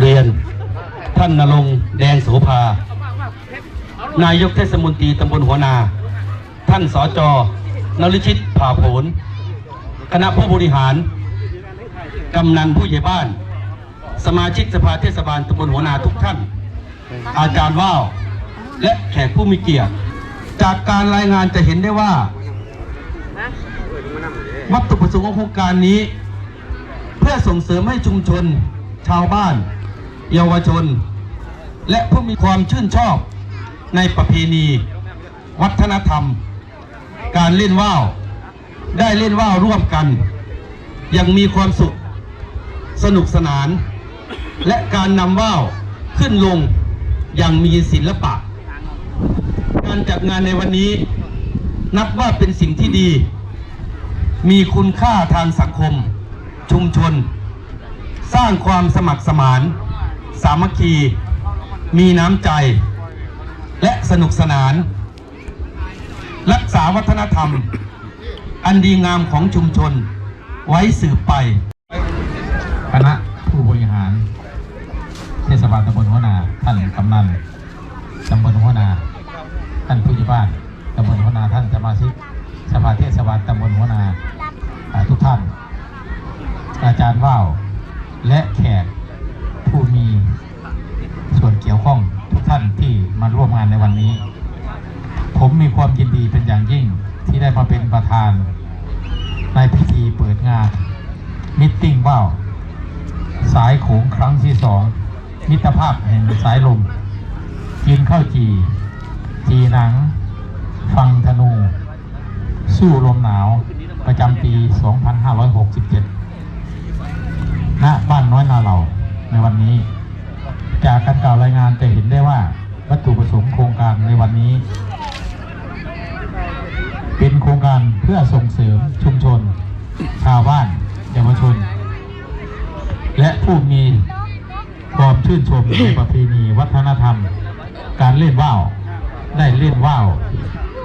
เรียน ท่านนรงแดงโสภา นายกเทศมนตรีตำบลหัวนา ท่านสจนริชิตผ่าผล คณะผู้บริหาร กำนันผู้ใหญ่บ้าน สมาชิกสภาเทศบาลตำบลหัวนาทุกท่าน อาจารย์ว่าว และแขกผู้มีเกียรติ จากการรายงานจะเห็นได้ว่า วัตถุประสงค์ของโครงการนี้ เพื่อส่งเสริมให้ชุมชนชาวบ้าน เยาวชน และผู้มีความชื่นชอบในประเพณี วัฒนธรรม การเล่นว่าวได้เล่นว่าวร่วมกัน ยังมีความสุข สนุกสนาน และการนำว่าวขึ้นลงอย่างมีศิลปะ การจัดงานในวันนี้ นับว่าเป็นสิ่งที่ดี มีคุณค่าทางสังคม ชุมชน สร้างความสมัครสมาน สามัคคี มีน้ำใจ และสนุกสนาน รักษาวัฒนธรรม อันดีงามของชุมชนไว้สืบไปคณะผู้บริหาร เทศบาลตำบลหัวนา ท่านกำนันตำบลหัวนา ท่านผู้ใหญ่บ้านตำบลหัวนาท่านสมาชิกสภาเทศบาลตำบลหัวนาอ่าทุกท่าน อาจารย์ว่าวและแขก ผู้มีส่วนเกี่ยวข้องทุกท่านที่มาร่วมงานในวันนี้ ผมมีความยินดีเป็นอย่างยิ่งที่ได้มาเป็นประธาน ในพิธีเปิดงานมิตติ้งว่าวสายโขงครั้งที่สองมิตรภาพแห่งสายลมกินข้าวจี จีหนัง ฟังธนู สู้ลมหนาวประจำปี 2567 ณ บ้านน้อยนาเหล่า ในวันนี้ จากการกล่าวรายงานจะเห็นได้ว่าวัตถุประสงค์โครงการในวันนี้ เป็นโครงการเพื่อส่งเสริมชุมชน ชาวบ้านเยาวชน และผู้มีความชื่นชมในประเพณีวัฒนธรรม การเล่นว่าวได้เล่นว่าว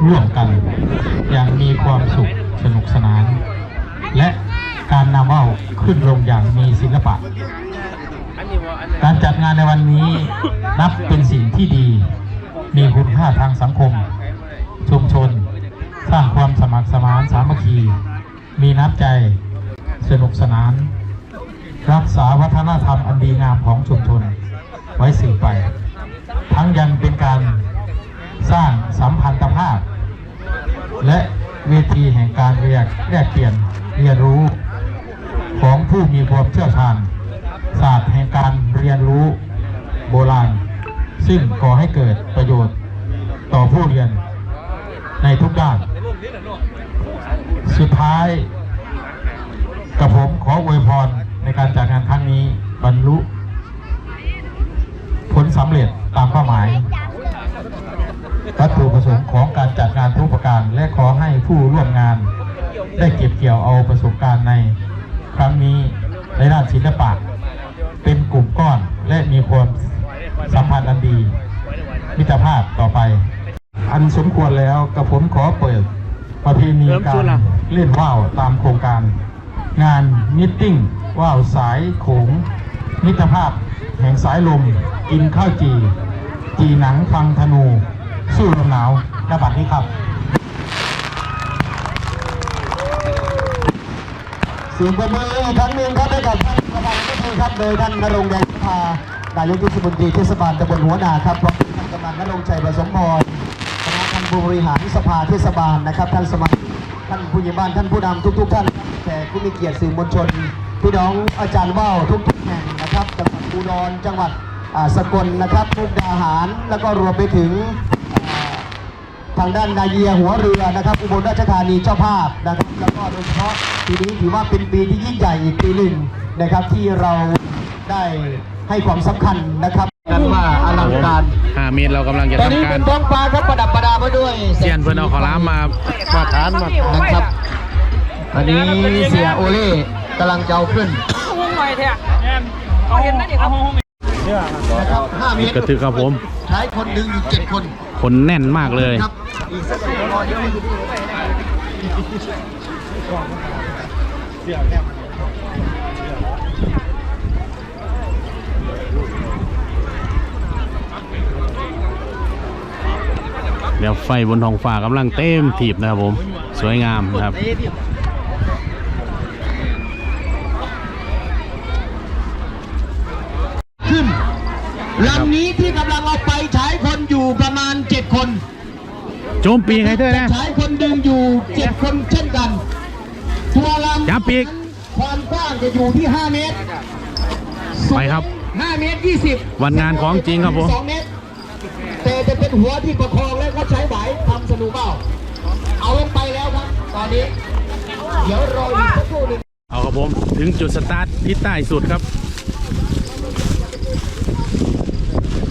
ร่วมกัน อย่างมีความสุขสนุกสนาน และการนำว่าวขึ้นลงอย่างมีศิลปะ การจัดงานในวันนี้นับเป็นสิ่งที่ดี มีคุณค่าทางสังคม ชุมชน สร้างความสมัครสมานสามัคคี มีน้ำใจ สนุกสนาน รักษาวัฒนธรรมอันดีงามของชุมชน ไว้สืบไป ทั้งยังเป็นการสร้างสัมพันธภาพ และเวทีแห่งการเรียกแลกเปลี่ยนเรียนรู้ของผู้มีความเชี่ยวชาญ ศาสตร์แห่งการเรียนรู้โบราณ ซึ่งก่อให้เกิดประโยชน์ต่อผู้เรียนในทุกด้าน สุดท้ายกับผมขออวยพรในการจัดงานครั้งนี้บรรลุ ผลสำเร็จตามเป้าหมายวัตถุประสงค์ของการจัดงานทุกประการและขอให้ผู้ร่วมงาน ได้เก็บเกี่ยวเอาประสบการณ์ในครั้งนี้ในด้านศิลปะ เป็นกลุ่มก้อนและมีความสัมพันธ์อันดีมิตรภาพต่อไป อันสมควรแล้วกับผมขอเปิดประเพณีการเล่นว่าวตามโครงการ งานมิทติ้งว่าวสายโขงมิตรภาพแห่งสายลมกินข้าวจี จีหนังฟังธนู สู้ลมหนาวณบัดนี้ครับเสียงปรบมืออีกครั้งหนึ่งครับให้กับท่าน ประธานครับโดยท่านนรงแดงสภานายกเทศมนตรีเทศบาลตำบลหัวนาครับพร้อมท่านกำนันนรงชัยประสมพรคณะท่านผู้บริหารสภาเทศบาลนะครับ ท่านสมาชิกท่านผู้ใหญ่บ้านท่านผู้นำทุก ๆ ท่านแขกผู้มีเกียรติสื่อมวลชน พี่น้องอาจารย์ว่าวทุกๆแห่งนะครับจังหวัดอุดรจังหวัดสกลนะครับมุกดาหารแล้วก็รวมไปถึงทางด้านนาเยียหัวเรือนะครับอุบลราชธานีเจ้าภาพนะครับแล้วก็โดยเฉพาะปีนี้ถือว่าเป็นปีที่ยิ่งใหญ่อีกปีหนึ่งนะครับที่เราได้ให้ความสำคัญนะครับกันว่าอลังการ5เมตรเรากำลังจะตอนนี้ทำกาเป็รนท้องฟ้าครับประดับประดาไปด้วยเซียนเพื่อนเอาขอล้ามมามาทานมานะครับอันนี้เสียโอเล่กำลังจะเอาขึ้นห้องหน่อยเถอะเอาเห็นไหมเดี๋ยวครับนะครับ5เมตรกระถือครับผมใช้คนดึงอยู่เจ็ดคน คนแน่นมากเลยครับอีกสักสี่ร้อยเมตร ครับไฟบนท้องฟ้ากำลังเต็มถีบนะครับผม สวยงามนะครับขึ้นลำนี้ที่กำลังเอาไปใช้คนอยู่ประมาณ7คนโจมปีกให้เธอนะใช้คนดึงอยู่7คนเช่นกันตัวลำจับปีกความกว้างจะอยู่ที่ 5 เมตร ไปครับ 5 เมตร 20 วันงานของจริงครับผม2เมตร แต่จะเป็นหัวที่ประคองแล้ว ก็ใช้ไหวทำสนุกเปล่าเอาลงไปแล้วครับ ตอนนี้ เดี๋ยวรออีกสักครู่หนึงเอาครับผมถึงจุดสตาร์ทที่ใต้สุดครับ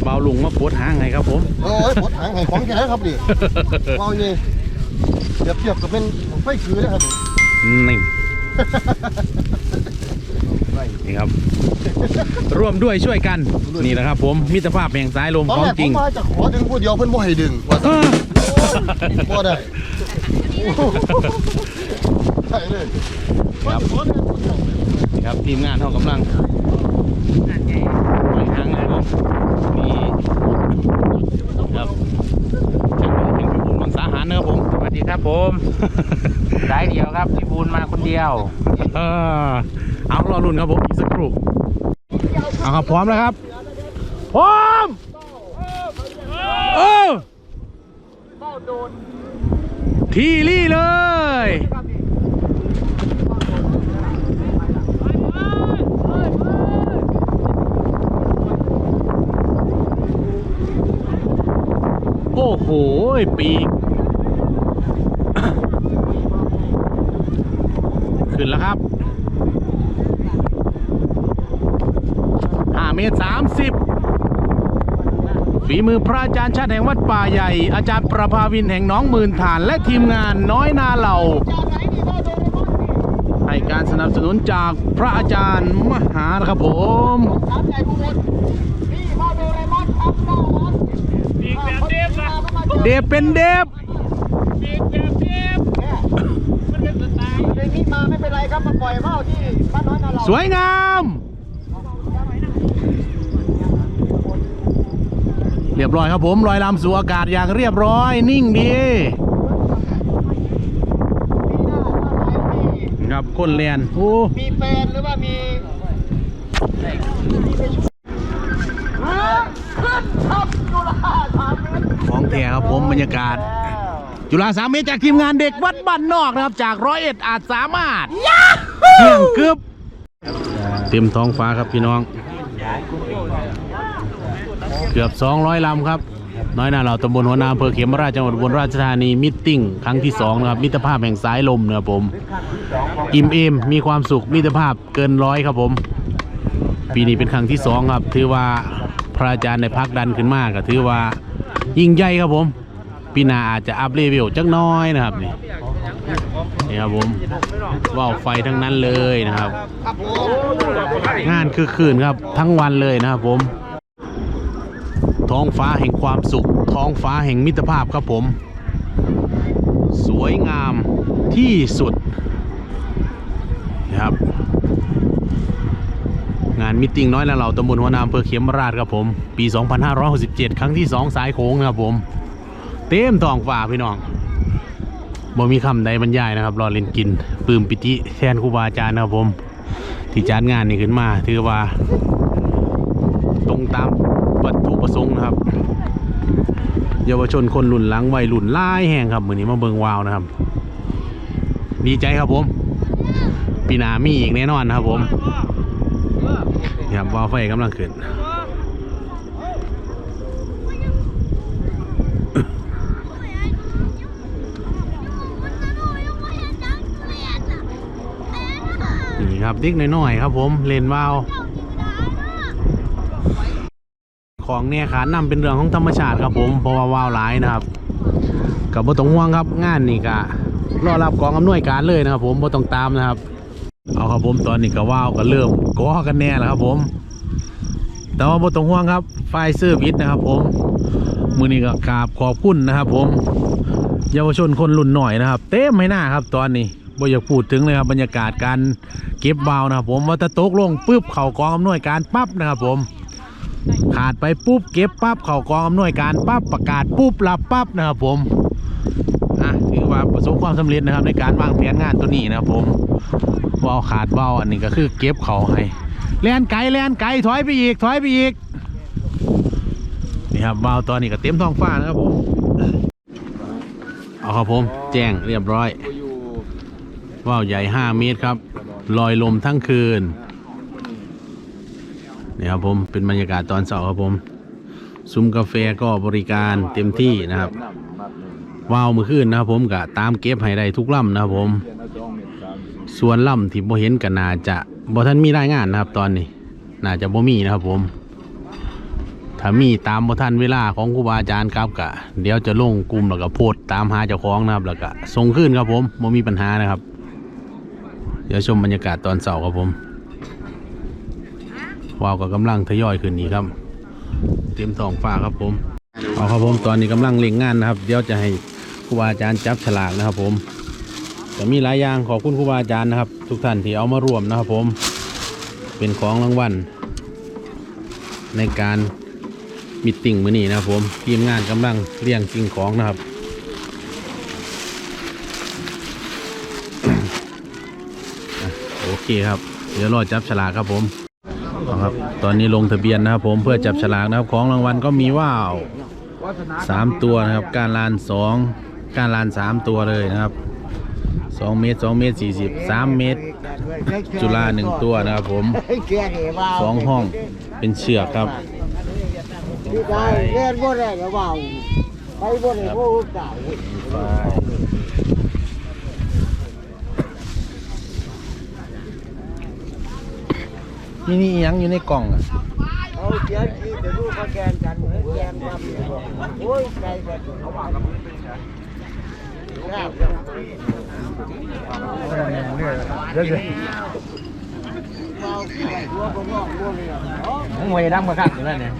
เบาลุงมาปวดหางไงครับผม โอ้ยปวดหางไห้ของแกครับดิเมาเนี่ยเทียบเทียบกับเป็นไฟคือนะครับดินี่ นี่ครับ ร่วมด้วยช่วยกัน นี่แหละครับ ผมมิตรภาพแห่งสายลมตอนของแรกจผริมง มาจะขอดึงผู้เดียวเพิ่นบ่ให้ดึงว่าเออบ่ได้ใช่เลยครับ นี่ครับทีมงานเขากำลังปล่อยทางเลยผมนี่ครับจากผมเป็นพิบูลมังสาหารนะครับผม สวัสดีครับผม สายเดียวครับพี่บูลมาคนเดียว เออเอารอรุ่นครับผมอีกสักครู่เอาครับพร้อมแล้วครับ พร้อมเออทีรี่เลยโอ้โหปีก นแล้วครับ5เมตร30 ฝีมือพระอาจารย์ชาติแห่งวัดป่าใหญ่ อาจารย์ประภาวินแห่งหน้องหมื่นฐาน และทีมงานน้อยนาเหล่า ให้การสนับสนุนจากพระอาจารย์มหานะครับผมเดบเป็นเด บในนี้มาไม่เป็นไรครับมาปล่อยว่าที่บ้านน้อยนาเราสวยงามเรียบร้อยครับผมลอยลำสู่อากาศอย่างเรียบร้อย นิ่งดีครับคนเรียนโอ้มีแฟนหรือว่ามีของแท้ครับผมบรรยากาศ จุฬาสามเมตรจากทีมงานเด็กวัดบ้านนอกนะครับ จากร้อยเอ็ดอาจสามารถเที่ยงกึบเต็มท้องฟ้าครับพี่น้อง เกือบ 200ลำครับ น้อยหนาเราตำบลหัวนาอำเภอเขมราชจังหวัดอุบลราชธานีมิตติ้งครั้งที่2นะครับมิตรภาพแห่งสายลมนะครับผม อิ่มเอมมีความสุขมิตรภาพเกินร้อยครับผม ปีนี้เป็นครั้งที่2ครับถือว่าพระอาจารย์ได้พักดันขึ้นมากก็ถือว่ายิ่งใหญ่ครับผม ปีหน้าอาจจะอัพเลเวลจักน้อยนะครับนี่นี่ครับผมว่าวไฟทั้งนั้นเลยนะครับ งานคือคืนครับทั้งวันเลยนะครับผม ท้องฟ้าแห่งความสุข ท้องฟ้าแห่งมิตรภาพครับผม สวยงามที่สุดนะครับ งานมิตติ้งน้อยและเหล่าตำบลหัวนาอำเภอเขียมราชครับผม ปี 2567 ครั้งที่ 2 สายโค้งนะครับผม เต็มท้องฟ้าพี่น้องบ่มีคำใดบรรยายนะครับรอเล่นกินปืมปิติแทนครูบาอาจารย์นะครับผม ที่จัดงานนี้ขึ้นมาถือว่า ตรงตามวัตถุประสงค์นะครับ เยาวชนคนรุ่นหลังวัยรุ่นล่ายแห่งครับมือนี้มาเบิงวาวนะครับ ดีใจครับผมปีนามีอีกแน่นอนนะครับผมครับวาวไฟกำลังขึ้น ครับเด็กน้อยๆครับ ผมเล่นวาวของเนี่ยขานำเป็นเรื่องของธรรมชาติครับผมเพราะว่าวาวหลายนะครับกับบ่ต้องห่วงครับงานนี่ก็รอรับกองอำนวยการเลยนะครับ ผมบ่ต้องตามนะครับ เอาครับผมตอนนี้ก็ว้าวก็เริ่มก่อกันแน่แล้วครับ ผม แต่ว่าบ่ต้องห่วงครับไฟเซอร์วิสนะครับ ผมมือนี้ก็กราบขอบคุณนะครับ ผม เยาวชนคนรุ่นหน่อยนะครับ เต็มไม่น่าครับ ตอนนี้ บ่อยากพูดถึงเลยครับบรรยากาศการเก็บวาวนะครับผมว่าถ้าตกลงปุ๊บเข่ากองอำนวยการปั๊บนะครับผมขาดไปปุ๊บเก็บปั๊บเข้ากองอำนวยการปั๊บประกาศปุ๊บรับปั๊บนะครับผมอะถือว่าประสบความสำเร็จนะครับ ในการวางแผนงานตัวนี้นะครับผมเบาขาดเบาอันนี้ก็คือเก็บเข่าให้แล่นไกลแล่นไกลถอยไปอีกถอยไปอีกนี่ครับเบาตอนนี้ก็เต็มท้องฟ้านะครับผมเอาครับผม แจ้งเรียบร้อย ว่าวใหญ่ 5 เมตรครับ ลอยลมทั้งคืนนี่ครับผมเป็นบรรยากาศตอนเสาร์ครับผมซุ้มกาแฟก็บริการเต็มที่นะครับว้าวมือขึ้นนะครับผมก็ตามเก็บให้ได้ทุกลำนะครับผม ส่วนลำที่บ่เห็นก็น่าจะบ่ท่านมีรายงานนะครับตอนนี้ น่าจะบ่มีนะครับผม ถ้ามีตามบ่ทันเวลาของครูบาอาจารย์ครับก็เดี๋ยวจะลงกลุ่มแล้วก็โพสต์ตามหาเจ้าของนะครับแล้วก็ส่งขึ้นครับผมบ่มีปัญหานะครับ เดี๋ยวชมบรรยากาศตอนเสาร์ครับผมวาวก็กำลังทยอยขึ้นนี่ครับ เตรียมทองฟ้าครับผมเอาครับผมตอนนี้กำลังเล่งงานนะครับ เดี๋ยวจะให้ครูบาอาจารย์จับฉลากนะครับผมจะมีหลายอย่างขอบคุณครูบาอาจารย์นะครับ ทุกท่านที่เอามารวมนะครับผม เป็นของรางวัลในการมิตติ้งมื้อนี้นะครับผมทีมงานกำลังเรียงสิ่งของนะครับ เคครับเดี๋ยวรอจับฉลากครับผมครับตอนนี้ลงทะเบียนนะครับผมเพื่อจับฉลากนะครับของรางวัลก็มีว่าวสามตัวนะครับการลานสองการลานสามตัวเลยนะครับสองเมตรสองเมตรสี่สิบสามเมตร จุฬาหนึ่งตัวนะครับผมสองห้องเป็นเชือกครับได้เล่นบ่ได้ก็ว่าไปบ่ได้บ่เก่า นี่นี่ยังอยู่ในกล่องอะเอาเสียที่จะรู้มาแกนกันแกนความโอ้ยใจแบบเขาว่ากับมึงเป็นไงเดี๋ยวเดี๋ยวเราหัวบ่งอกบ่เลยอะมึงมวยดั้งมาครับอยู่แล้วเนี่ย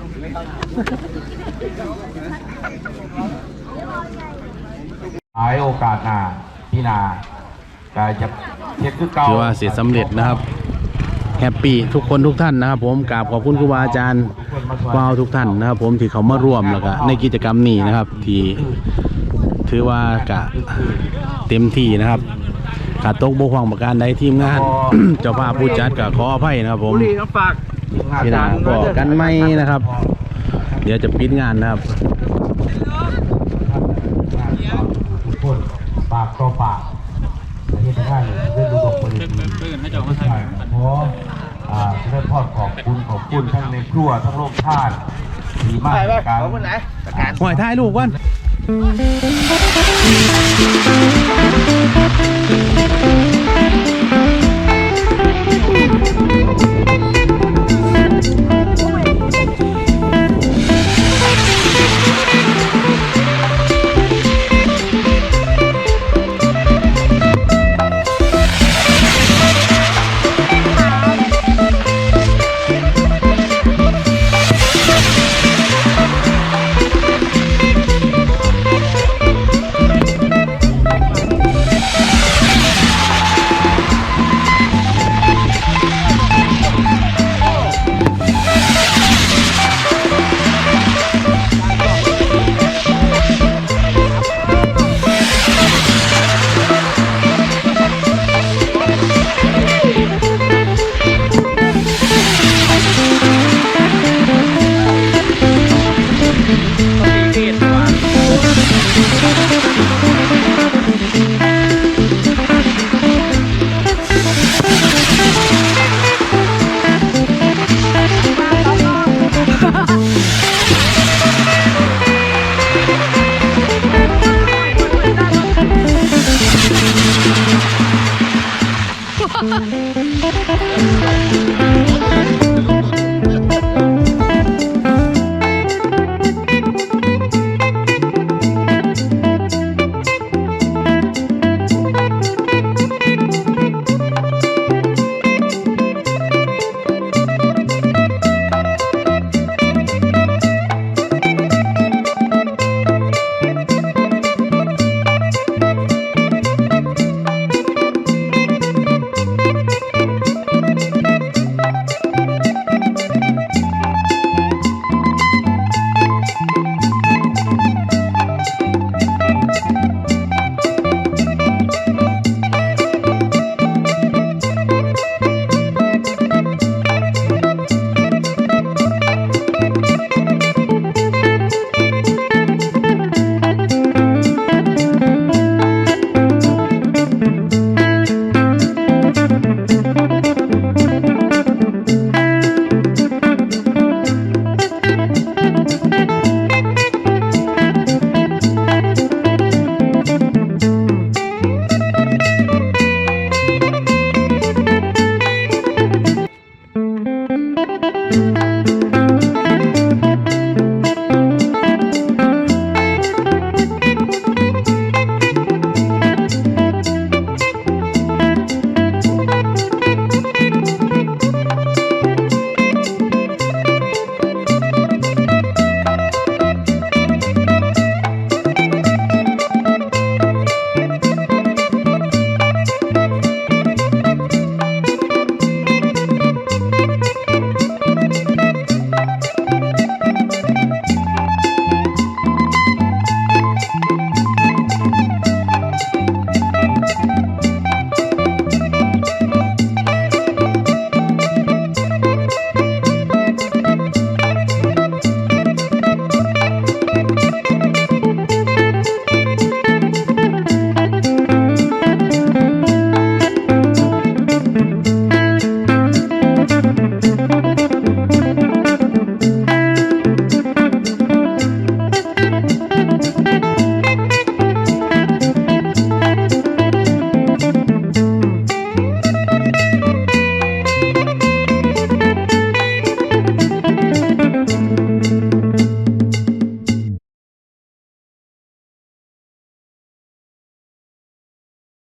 หายโอกาสหนาพี่นาก็จะเช็ดคือเก่าถือว่าเสร็จสำเร็จนะครับ แฮปปี้ทุกคนทุกท่านนะครับ ผมกราบขอบคุณครูบาอาจารย์ว้าวทุกท่านนะครับ ผมที่เขามาร่วมแล้วก็ในกิจกรรมนี้นะครับ ที่ถือว่ากะเต็มที่นะครับขาดตกบกพร่องประการใดทีมงาน เจ้าภาพผู้จัดก็ขออภัยนะครับ ผมพี่นาบอกกันไหมนะครับ เดี๋ยวจะปิดงานนะครับทุกคนปากต่อปาก ประเทศไทยเพื่องดูดมบริบูรณ์ขออ่าเรื่องทอดขอบคุณขอบคุณทั้งในครัวทั้งโลกชาติดีมากการหอยท้ายลูกวัน